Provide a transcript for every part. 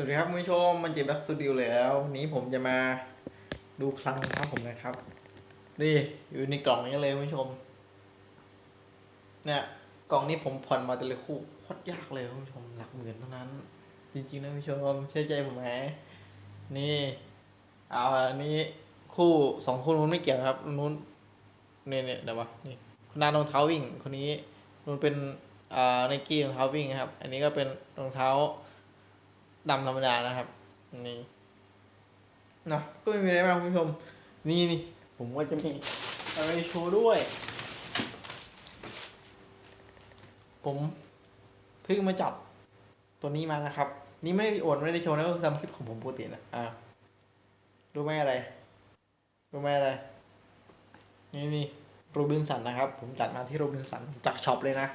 สวัสดีครับคุณผู้ชมมันเจ็บแบ็กสตูดิโอแล้ววันนี้ผมจะมาดูคลังครับผมนะครับ นี่อยู่ในกล่องนี้เลยคุณผู้ชม เนี่ยกล่องนี้ผมผ่อนมาแต่ละคู่โคตรยากเลยคุณผู้ชมหลักหมื่นเท่านั้น จริงๆนะคุณผู้ชมเชื่อใจผมไหมนี่เอาอันนี้คู่สองคู่นู้นไม่เกี่ยวครับนู้นเนี่ยเนี่ยเดี๋ยววะนี่คุณนารองเท้าวิ่งคนนี้มันเป็นอ่าไนกี้รองเท้าวิ่งครับ อันนี้ก็เป็นรองเท้า ดำธรรมดานะครับ นี่เนาะก็ไม่มีอะไรมากคุณผู้ชม นี่นี่ผมก็จะมีอะไรโชว์ด้วย ผมเพิ่งมาจับตัวนี้มานะครับ นี่ไม่ได้อวดไม่ได้โชว์นะก็คือทำคลิปของผมปกตินะอ่ารู้ไหมอะไร รู้ไหมอะไร นี่นี่โรบินสันนะครับ ผมจัดมาที่โรบินสันจากช็อปเลยนะ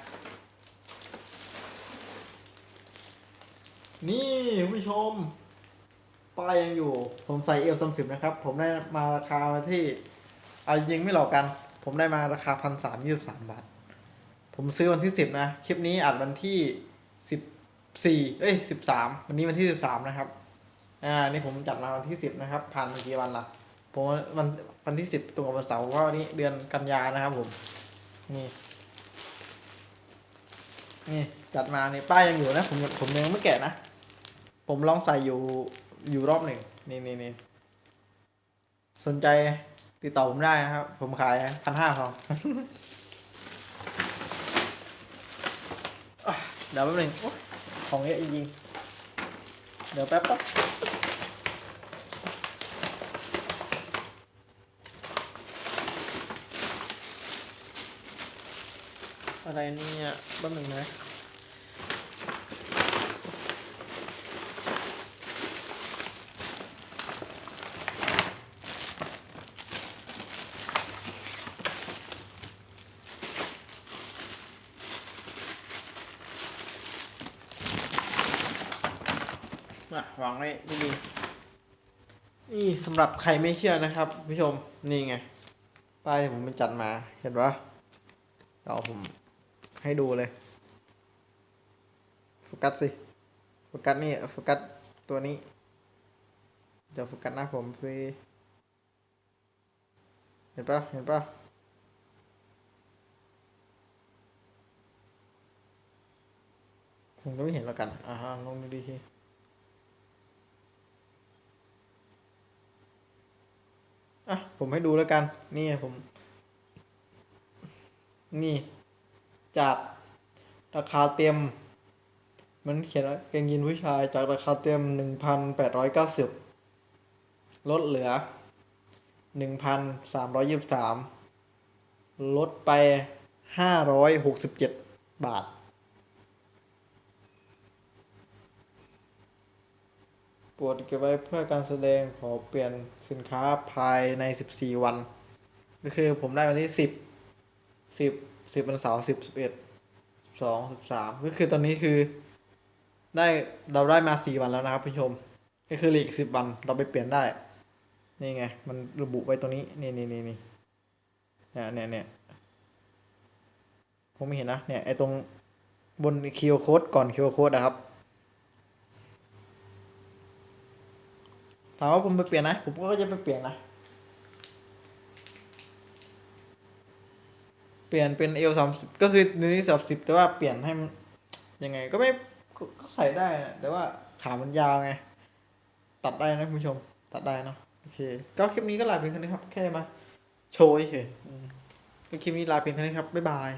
นี่คุณผู้ชมป้ายยังอยู่ ผมใส่เอลซัมสิบนะครับ ผมได้มาราคาที่เอาจริงไม่หลอกกัน ผมได้มาราคาพันสามยี่สิบสามบาท ผมซื้อวันที่สิบนะ คลิปนี้อัดวันที่สิบสี่เอ้ยสิบสามวันนี้วันที่สิบสามนะครับ อ่า นี่ผมจัดมาวันที่สิบนะครับ ผ่านมากี่วันละผมวันวันที่สิบตรงกับวันเสาร์เพราะว่าวันนี้เดือนกันยานะครับผม นี่นี่จัดมานี่ป้ายยังอยู่นะ ผมผมยังไม่แกะนะ ผมลองใส่อยู่อยู่รอบหนึ่งนี่นี่นี่สนใจติดต่อผมได้นะครับ ผมขายพันห้าพออะเดี๋ยวแป๊บหนึงอของเยอะจริงๆเดี๋ยวแป๊บป๊บอะไรเนี่ยแป๊บหนึ่งนะ มาวางไว้ดีนี่สำหรับใครไม่เชื่อนะครับผู้ชมนี่ไงป้ายที่ผมไปจัดมาเห็นปะเดี๋ยวผมให้ดูเลยโฟกัสสิโฟกัสนี่โฟกัสตัวนี้เดี๋ยวโฟกัสหน้าผมสิเห็นปะเห็นปะผมก็ไม่เห็นแล้วกัน อ่าฮะลงดูดีที อะผมให้ดูแล้วกัน นี่ผม นี่ จากราคาเต็ม มันเขียนว่าเกงยีนผู้ชายจากราคาเต็มหนึ่งพันแปดร้อยเก้าสิบลดเหลือหนึ่งพันสามร้อยยี่สิบสามลดไปห้าร้อยหกสิบเจ็ดบาท โปรดเก็บไว้เพื่อการแสดงขอเปลี่ยนสินค้าภายใน 14 วัน ก็คือผมได้วันที่ 10 10 10วันเสาร์10 11 12 13 ก็คือตอนนี้คือได้เราได้มา 4 วันแล้วนะครับผู้ชม ก็คือเหลืออีก 10 วันเราไปเปลี่ยนได้ นี่ไง มันระบุไว้ตรงนี้ นี่นี่นี่นี่เนี่ยเนี่ยเนี่ยผมไม่เห็นนะ เนี่ยไอตรงบนคิวโค้ดก่อนคิวโค้ดนะครับ ถามว่าผมไปเปลี่ยนนะ ผมก็จะไปเปลี่ยนนะ เปลี่ยนเป็นเอลสามสิบก็คือนนี้สามสิบแต่ว่าเปลี่ยนให้ยังไงก็ไม่ก็ใส่ได้นะแต่ว่าขามันยาวไง ตัดได้นะคุณผู้ชม ตัดได้เนะโอเค ก็คลิปนี้ก็ลาเพียงเท่านี้ครับ แค่มาโชว์เฉยคลิปนี้ลาเพียงเท่านี้ครับ บ๊ายบาย